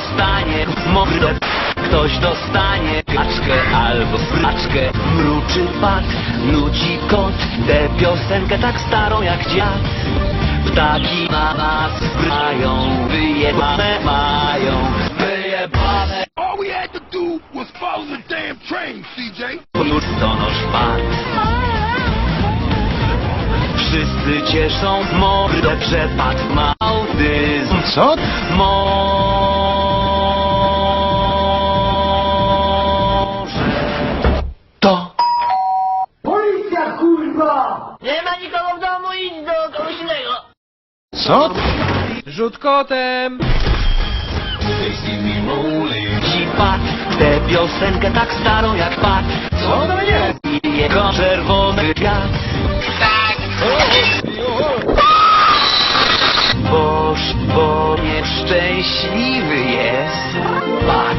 dostanie. Mordę Ktoś dostanie kaczkę albo spraczkę Mruczy pat, nuci kot. Tę piosenkę tak starą jak dziad. Ptaki na nas mają Wyjebane mają. Wyjebane. All we had to do was follow the damn train, CJ. Już to noż pat. Wszyscy cieszą mordę, że pat ma autyzm. Co? Może Nie ma nikogo w domu, idź do kogoś innego. Co? Rzut kotem! ci pat Tę piosenkę tak starą jak pat Co to jest? I jego czerwony kwiat Boż, bo nieszczęśliwy jest pat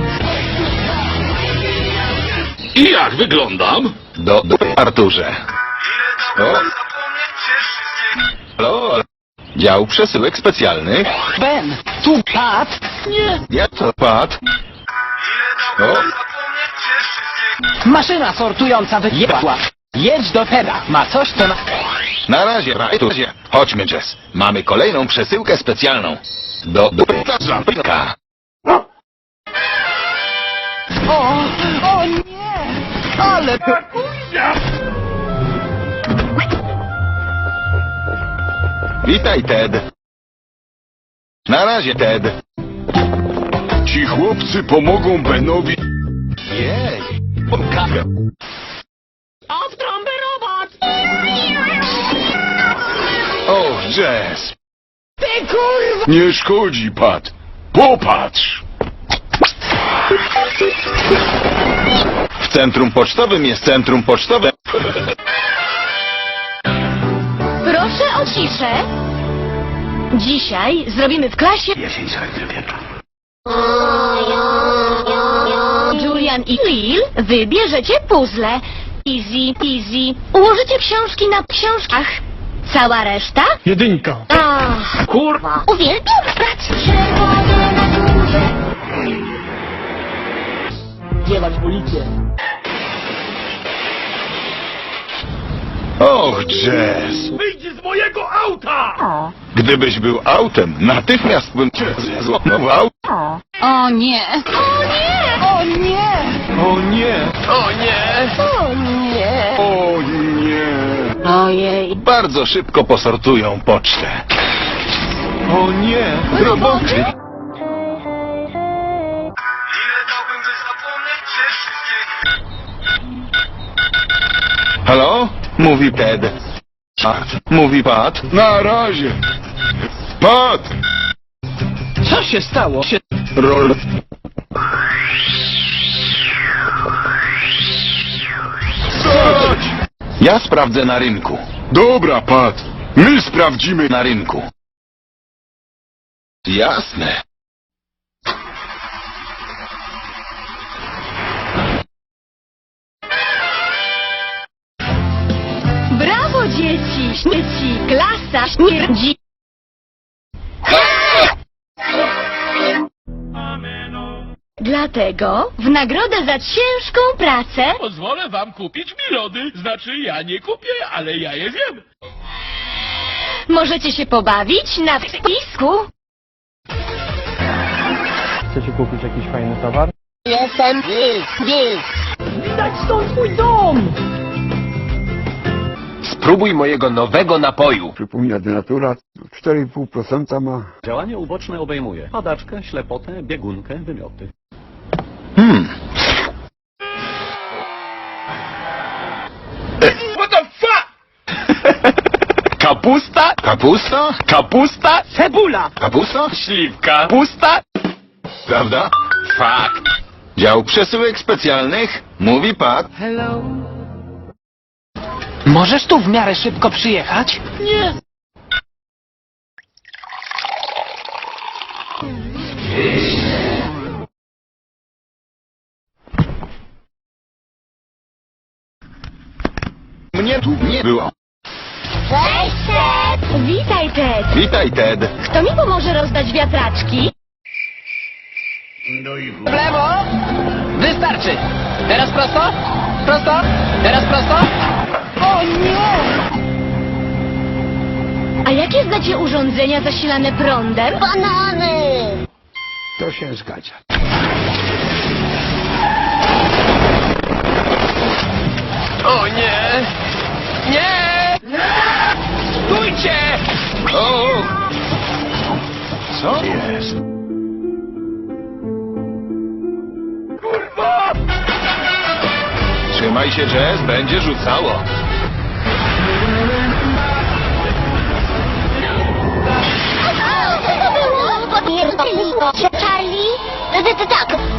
I jak wyglądam? Do, do Arturze. O. Dział przesyłek specjalnych. Ben, tu pat Ja to pad. O. Maszyna sortująca wyjebła. Jedź do Teda. Ma coś, to na... Na razie, Arturze. Chodźmy, Jess. Mamy kolejną przesyłkę specjalną. Do, do Zapyka. O, o nie! Ale... Witaj, Ted. Na razie, Ted. Ci chłopcy pomogą Benowi. Jej. Kawę O, w trąbę robot! O, Jazz. Ty kurwa! Nie szkodzi, Pat. Popatrz. W centrum pocztowym jest centrum pocztowe. Proszę o ciszę. Dzisiaj zrobimy w klasie Julian i Lil wybierzecie puzzle. Easy, easy. Ułożycie książki na książkach. Cała reszta? Jedynka. Ach, Kurwa! uwielbiam pracę. Ziewać policję. Och, Jazz. Wyjdź z mojego auta! Gdybyś był autem, natychmiast bym cię złamał. O nie. O nie! O nie! O nie. O nie! O nie! O nie. Ojej. Bardzo szybko posortują pocztę. O nie. Roboty. Halo? Mówi Ted. Pat. Mówi Pat. Na razie. Pat. Co się stało? Się... Rol. Stać! Ja sprawdzę na rynku. Dobra, Pat. My sprawdzimy. Na rynku. Jasne. Śmieci! Klasa! Śmierdzi! Dlatego w nagrodę za ciężką pracę Pozwolę wam kupić mi lody. Znaczy ja nie kupię, ale ja je zjem. możecie się pobawić na spisku. Chcecie kupić jakiś fajny towar? Jestem wilk, wilk! Widać stąd mój dom! Spróbuj mojego nowego napoju. Przypomina denatura, 4,5% ma. Działanie uboczne obejmuje padaczkę, ślepotę, biegunkę, wymioty. Hmm. What the fuck? Kapusta, Kapusta? kapusta, cebula, Kapusta? śliwka, pusta. Prawda? Fakt. Dział przesyłek specjalnych. Mówi Pat. Możesz tu w miarę szybko przyjechać? Nie! Mnie tu nie było. Cześć, Ted! Witaj, Ted! Witaj, Ted. Kto mi pomoże rozdać wiatraczki? No i. W lewo! Wystarczy! Teraz prosto! Prosto! Teraz prosto! A jakie znacie urządzenia zasilane prądem? Banany! To się zgadza. O nie! Nie! Stójcie! O! Co jest? Trzymaj się, Jess, będzie rzucało. Charlie? Tak,